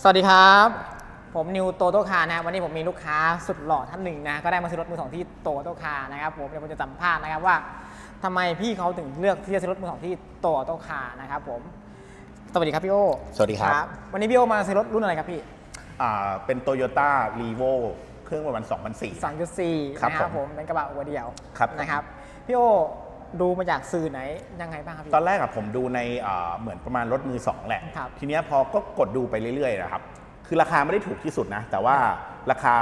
สวัสดีครับ ผมนิวโตโตคานะครับวันนี้ผมมีลูกค้าสุดหล่อท่านหนึ่งนะก็ได้มาซื้อรถมือสองที่โตโตคานะครับผมเดี๋ยวผมจะสัมภาษณ์นะครับว่าทำไมพี่เขาถึงเลือกที่จะซื้อรถมือสองที่โตโตคานะครับผมสวัสดีครับพี่โอสวัสดีครับ วันนี้พี่โอมาซื้อรถรุ่นอะไรครับพี่อ่าเป็นโตโยต้ารีโวเครื่องประมาณ2004 2.4ครับนะครับผผมมเป็นกระบะหัวเดียวครับนะครับพี่โอ ดูมาจากสื่อไหนยังไงบ้างครับพี่ ตอนแรกอะผมดูในอ่าเหมือนประมาณรถมือสองแหละ ครับทีเนี้ยพอก็กดดูไปเรื่อยๆนะครับ คือราคาไม่ได้ถูกที่สุดนะ แต่ว่าราคา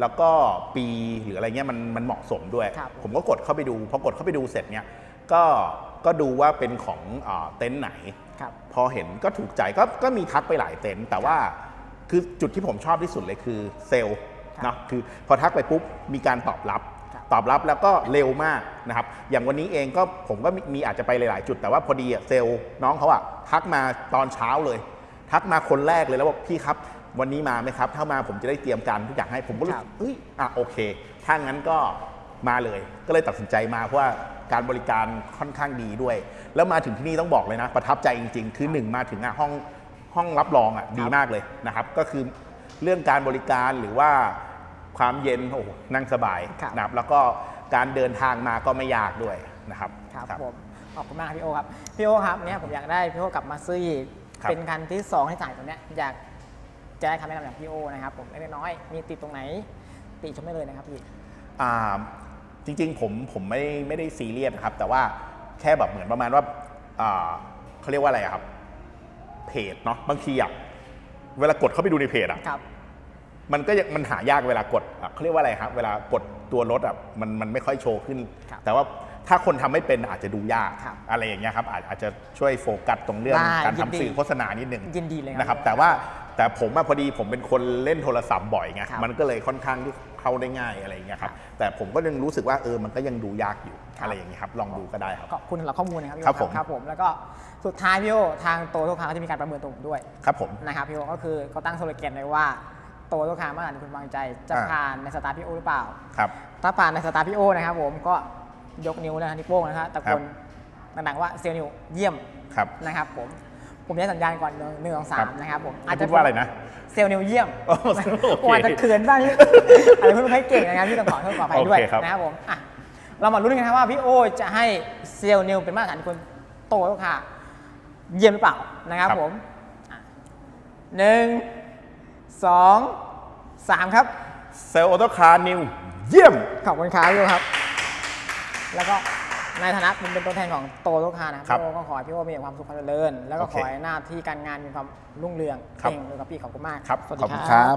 แล้วก็ปีหรืออะไรเงี้ยมันมันเหมาะสมด้วย ครับ ผมก็กดเข้าไปดู พอกดเข้าไปดูเสร็จเนี่ยก็ก็ดูว่าเป็นของอาเต็นท์ไหน ครับ พอเห็นก็ถูกใจก็ก็มีทักไปหลายเต็นท์แต่ว่าคือจุดที่ผมชอบที่สุดเลยคือเซลล์ครับ เนาะคือพอทักไปปุ๊บมีการตอบรับครับ ตอบรับแล้วก็เร็วมากนะครับอย่างวันนี้เองก็ผมก็มีมีอาจจะไปหลาย ๆ จุดแต่ว่าพอดีอะเซลล์น้องเขาอะทักมาตอนเช้าเลย ทักมาคนแรกเลยแล้วบอกพี่ครับ วันนี้มาไหมครับ ถ้ามาผมจะได้เตรียมการทุกอย่างให้ผมก็รู้ครัสึบกเอ้ยอะโอเค ถ้างั้นก็มาเลย ก็เลยตัดสินใจมาเพราะว่าการบริการค่อนข้างดีด้วย แล้วมาถึงที่นี่ต้องบอกเลยนะ ประทับใจจริง ๆ คือหนึ่งมาถึงอะห้องห้องรับรองอะดีมากเลยนะครับ ก็คือเรื่องการบริการหรือว่า ความเย็นโอ้โหนั่งสบายครับ นะครับแล้วก็การเดินทางมาก็ไม่ยากด้วยนะครับ ครับผมขอบคุณมากครับพี่โอครับพี่โอครับเนี่ยผมอยากได้พี่โอกลับมาซื้ออีกครับ เป็นคันที่สองที่จ่ายตัวเนี้ยอยากจะได้คำแนะนำจากพี่โอนะครับผมเล็กๆน้อยๆมีติดตรงไหน ติชมได้เลยนะครับพี่ อ่าจริงๆผมผมไม่ไม่ได้ซีเรียสนะครับ แต่ว่าแค่แบบเหมือนประมาณว่าอ่าเขาเรียกว่าอะไรอะครับ เพจเนาะบางทีอะเวลากดเข้าไปดูในเพจอะครับ มันก็ยังมันหายากเวลากดอะเขาเรียกว่าอะไรครับเวลากดตัวรถอะมันมันไม่ค่อยโชว์ขึ้น ครับแต่ว่าถ้าคนทำไม่เป็นอาจจะดูยากครับอะไรอย่างเงี้ยครับอาจอาจจะช่วยโฟกัสตรงเรื่องได้การยินทำดีสื่อโฆษณานิดหนึ่งยินดีเลยครับนะครับ แต่ว่าแต่ผมอะพอดีผมเป็นคนเล่นโทรศัพท์บ่อยไงครับมันก็เลยค่อนข้างที่เข้าได้ง่ายอะไรอย่างเงี้ยครับแต่ผมก็ยังรู้สึกว่าเออมันก็ยังดูยากอยู่ครับ อะไรอย่างเงี้ยครับลองดูก็ได้ครับ ขอบคุณสำหรับข้อมูลนะครับพี่โอครับผม ครับผมแล้วก็สุดท้ายพี่โอทางโตโตคาก็จะมีการประเมินตัวผมด้วย ครับผม นะครับพี่โอก็คือเขาตั้งโซโลแกนไว้ว่า โตโตคามาตรฐานที่คุณวางใจ จะอ่า ผ่านในสตาร์พี่โอหรือเปล่า ครับ ถ้าผ่านในสตาร์พี่โอนะครับผมก็ยกนิ้วนะครับนิ้วโป้งนะครับตะโกนดังๆว่าเซลล์นิวเยี่ยมครับ นะครับผมผมจะสัญญาณก่อนหนึ่งหนึ่งสองสามนะครับผมอาจจะพูดว่าอะไรนะเซลล์นิวเยี่ยม โอ้โหโอเคผมอาจจะเขินบ้างที่อาจจะพูดไม่ค่อยเก่งนะครับที่ต้องขอโทษขออภัยด้วยโอเคครับ นะครับผมอะเรามาลุ้นกันนะครับว่าพี่โอจะให้เซลล์นิวเป็นมาตรฐานที่คนโตแล้วค่ะเยี่ยมหรือเปล่านะครับผมอะหนึ่ง สองสามครับ เซลล์ออโต้คาร์นิว เยี่ยม ขอบคุณครับพี่โอครับ แล้วก็ในฐานะผมเป็นตัวแทนของโตโลคานะคครัรับบพี่โอก็ขอให้พี่โอมีแต่ความสุขความเจริญ แล้วก็โอขเคอให้หน้าที่การงานมีความรุ่งเรืองครับเก่งเลยกับพี่ขอบคุณมาก ครับสวัสขอบดีคุณคครัรับบ